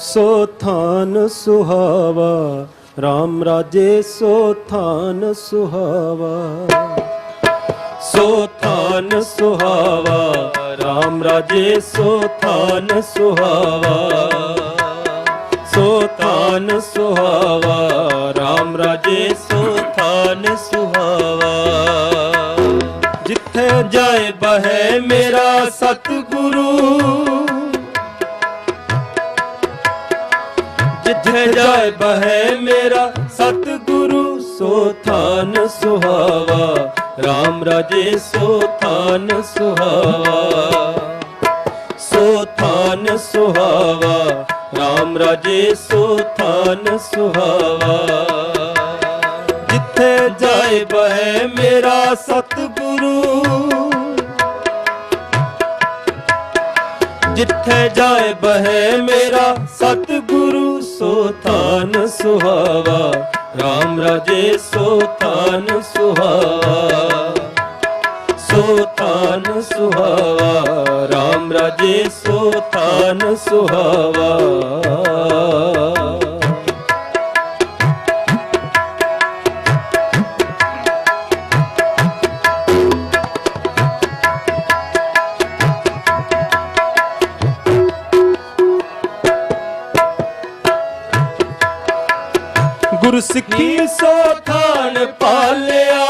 ਸੋ ਥਾਨ ਸੁਹਾਵਾ RAM ਰਾਜੇ ਸੋ ਥਾਨ ਸੁਹਾਵਾ। ਸੋ ਥਾਨ ਸੁਹਾਵਾ RAM ਰਾਜੇ ਸੋ ਥਾਨ ਸੁਹਾਵਾ। ਸੋ ਥਾਨ ਸੁਹਾਵਾ RAM ਰਾਜੇ ਸੋ ਥਾਨ ਸੁਹਾਵਾ। ਜਿੱਥੇ ਜਾਏ ਬਹਿ ਮੇਰਾ ਸਤਿਗੁਰੂ ਜਿੱਥੇ ਜਾਇ ਬਹਿ ਮੇਰਾ। ਸਤਿਗੁਰੂ ਸੋ ਥਾਨ ਸੁਹਾਵਾ। RAM ਰਾਜੇ ਸੋ ਥਾਨ ਸੁਹਾਵਾ। ਸੋ ਥਾਨ ਸੁਹਾਵਾ। RAM ਰਾਜੇ ਸੋ ਥਾਨ ਸੁਹਾਵਾ। ਜਿੱਥੇ ਜਾਇ ਬਹਿ ਮੇਰਾ ਸਤਿਗੁਰੂ ਜਿੱਥੇ ਜਾਏ ਬਹਿ ਮੇਰਾ, ਸਤਿਗੁਰੂ ਸੋ ਥਾਨ ਸੁਹਾਵਾ। RAM ਰਾਜੇ ਸੋ ਥਾਨ ਸੁਹਾਵਾ। ਸੋ ਥਾਨ ਸੁਹਾਵਾ RAM ਰਾਜੇ ਸੋ ਥਾਨ ਸੁਹਾਵਾ। ਗੁਰਸਿੱਖੀ ਸੋ ਥਾਨ ਪਾਲਿਆ।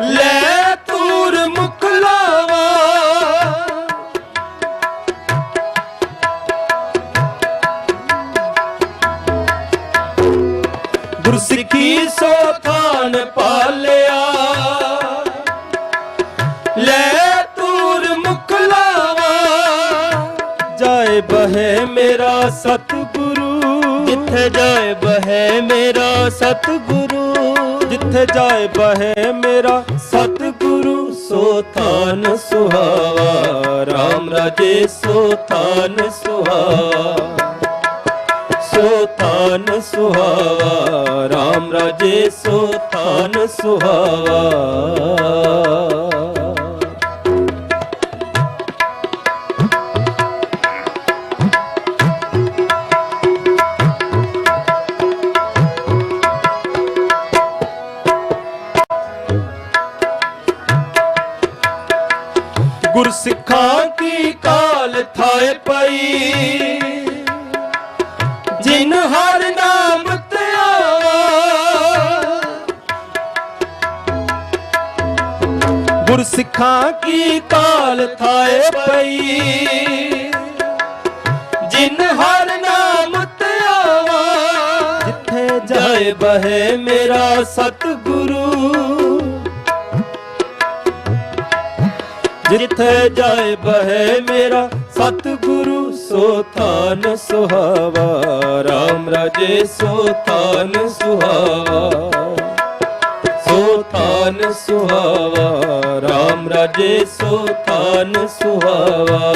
ਲੈ ਤੂਰ ਮੁਖ ਲਾਵਾ। ਗੁਰਸਿੱਖੀ ਸੋ ਥਾਨ ਪਾਲਿਆ। ਲੈ ਤੂਰ ਮੁਖ ਲਾਵਾ। ਜਾਏ ਬਹਿ ਮੇਰਾ ਸਤਿਗੁਰੂ। ਜਿੱਥੇ ਜਾਏ ਬਹਿ ਮੇਰਾ ਸਤਿਗੁਰੂ, ਜਿੱਥੇ ਜਾਏ ਬਹਿ ਮੇਰਾ ਸਤਿਗੁਰੂ, ਸੋ ਥਾਨ ਸੁਹਾਵਾ RAM ਰਾਜੇ ਸੋ ਥਾਨ ਸੁਹਾਵਾ, ਸੋ ਥਾਨ ਸੁਹਾਵਾ RAM ਰਾਜੇ ਸੋ ਥਾਨ ਸੁਹਾਵਾ। ਪਈ ਜਿਨ ਹਰ ਨਾਮ ਧਿਆਵਾ ਗੁਰਸਿੱਖਾਂ ਕੀ ਕਾਲ ਥਾਏ ਪਈ। ਜਿਨ ਹਰ ਨਾਮ ਧਿਆਵਾ ਜਿੱਥੇ ਜਾਏ ਬਹਿ ਮੇਰਾ ਸਤਿਗੁਰੂ। ਜਿੱਥੇ ਜਾਏ ਬਹਿ ਮੇਰਾ ਸਤਿਗੁਰੂ ਸੋ ਥਾਨ ਸੁਹਾਵਾ RAM ਰਾਜੇ ਸੋ ਥਾਨ ਸੁਹਾਵਾ। ਸੋ ਥਾਨ ਸੁਹਾਵਾ RAM ਰਾਜੇ ਸੋ ਥਾਨ ਸੁਹਾਵਾ।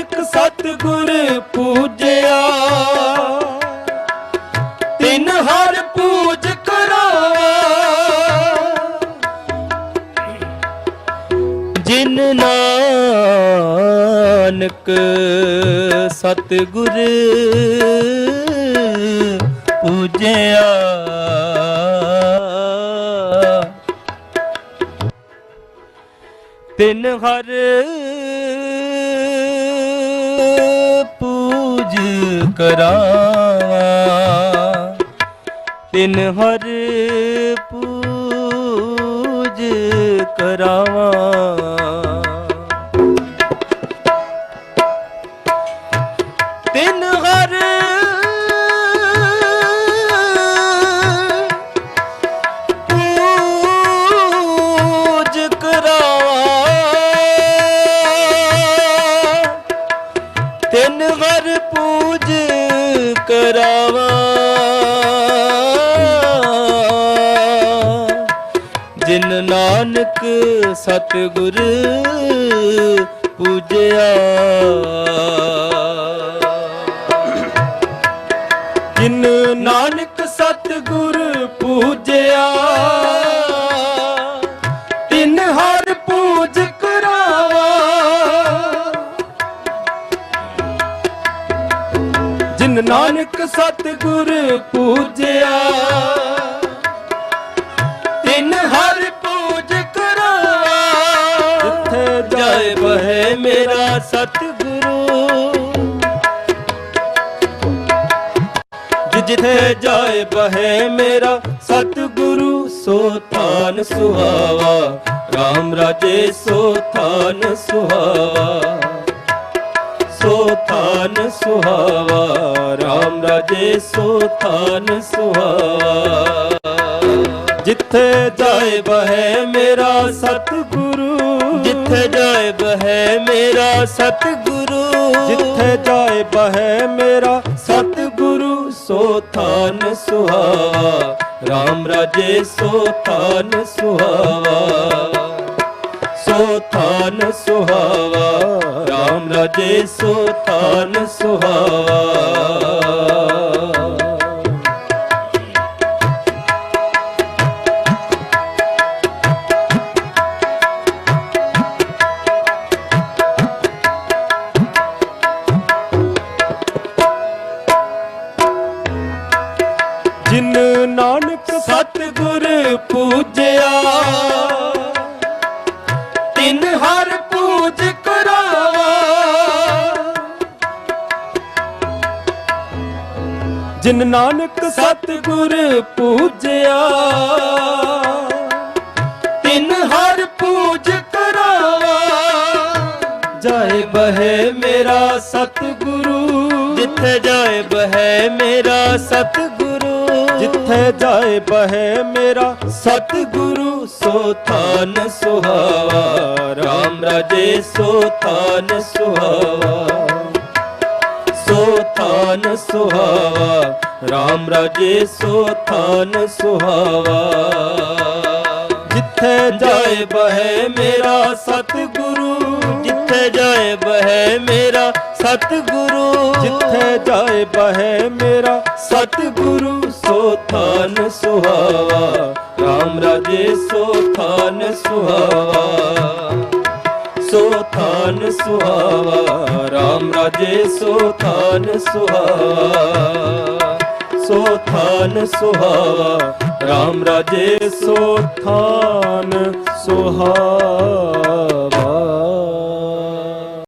ਨਾਨਕ ਸਤਿਗੁਰ ਪੂਜਿਆ। ਤਿਨ ਹਰ ਪੂਜ ਕਰਾਵਾ ਜਿਨ ਨਾਨਕ ਸਤਿਗੁਰ ਪੂਜਿਆ। ਤਿਨ ਹਰ ਕਰਾਵਾ। ਤਿਨ ਹਰ ਪੂਜ ਕਰਾਵਾ। ਸਤਿਗੁਰ ਪੂਜਿਆ। ਜਿਨ ਨਾਨਕ ਸਤਿਗੁਰ ਪੂਜਿਆ ਤਿਨ ਹਰ ਪੂਜ ਕਰਾਵਾ ਜਿਨ ਨਾਨਕ ਸਤਿਗੁਰ ਪੂਜਿਆ ਸਤਿਗੁਰੂ। ਜਿ- ਜਿੱਥੇ ਜਾਏ ਬਹਿ ਮੇਰਾ ਸਤਿਗੁਰੂ, ਸੋ ਥਾਨ ਸੁਹਾਵਾ। RAM ਰਾਜੇ, ਸੋ ਥਾਨ ਸੁਹਾਵਾ। ਸੋ ਥਾਨ ਸੁਹਾਵਾ। RAM ਰਾਜੇ, ਸੋ ਥਾਨ ਸੁਹਾਵਾ। ਜਿੱਥੇ ਜਾਏ ਬਹਿ ਮੇਰਾ ਸਤਿਗੁਰੂ। ਜਿੱਥੇ ਜਾਏ ਬਹਿ ਮੇਰਾ ਸਤਿਗੁਰੂ ਜਿੱਥੇ ਜਾਏ ਬਹਿ ਮੇਰਾ ਸਤਿਗੁਰੂ ਸੋ ਥਾਨ ਸੁਹਾਵਾ RAM ਰਾਜੇ ਸੋ ਥਾਨ ਸੁਹਾਵਾ ਸੋ ਥਾਨ ਸੁਹਾਵਾ RAM ਰਾਜੇ ਸੋ ਥਾਨ ਸੁਹਾਵਾ ਜਿਨ ਨਾਨਕ ਸਤਿਗੁਰ ਪੂਜਿਆ ਤਿਨ ਹਰ ਪੂਜ ਕਰਾਵਾ ਜਾਏ ਬਹਿ ਮੇਰਾ ਸਤਿਗੁਰੂ। ਜਿੱਥੇ ਜਾਏ ਬਹਿ ਮੇਰਾ ਸਤਿਗੁਰੂ। ਜਿੱਥੇ ਜਾਏ ਬਹਿ ਮੇਰਾ ਸਤਿਗੁਰੂ ਸੋ ਥਾਨ ਸੁਹਾਵਾ। RAM ਰਾਜੇ ਸੋ ਥਾਨ ਸੁਹਾਵਾ। ਸੋ ਥਾਨ ਸੁਹਾਵਾ। RAM ਰਾਜੇ ਸੋ ਥਾਨ ਸੁਹਾਵਾ। ਜਿੱਥੇ ਜਾਏ ਬਹਿ ਮੇਰਾ ਸਤਿਗੁਰੂ। ਜਿੱਥੇ ਜਾਏ ਬਹਿ ਮੇਰਾ ਸਤਿਗੁਰੂ। ਜਿੱਥੇ ਜਾਏ ਬਹਿ ਮੇਰਾ ਸਤਿਗੁਰੂ। ਸੋ ਥਾਨ ਸੁਹਾਵਾ। RAM ਰਾਜੇ ਸੋ ਥਾਨ ਸੁਹਾਵਾ। ਸੋ ਥਾਨ ਸੁਹਾਵਾ RAM ਰਾਜੇ ਸੋ ਥਾਨ ਸੁਹਾਵਾ, ਸੋ ਥਾਨ ਸੁਹਾਵਾ RAM ਰਾਜੇ ਸੋ ਥਾਨ ਸੁਹਾਵਾ।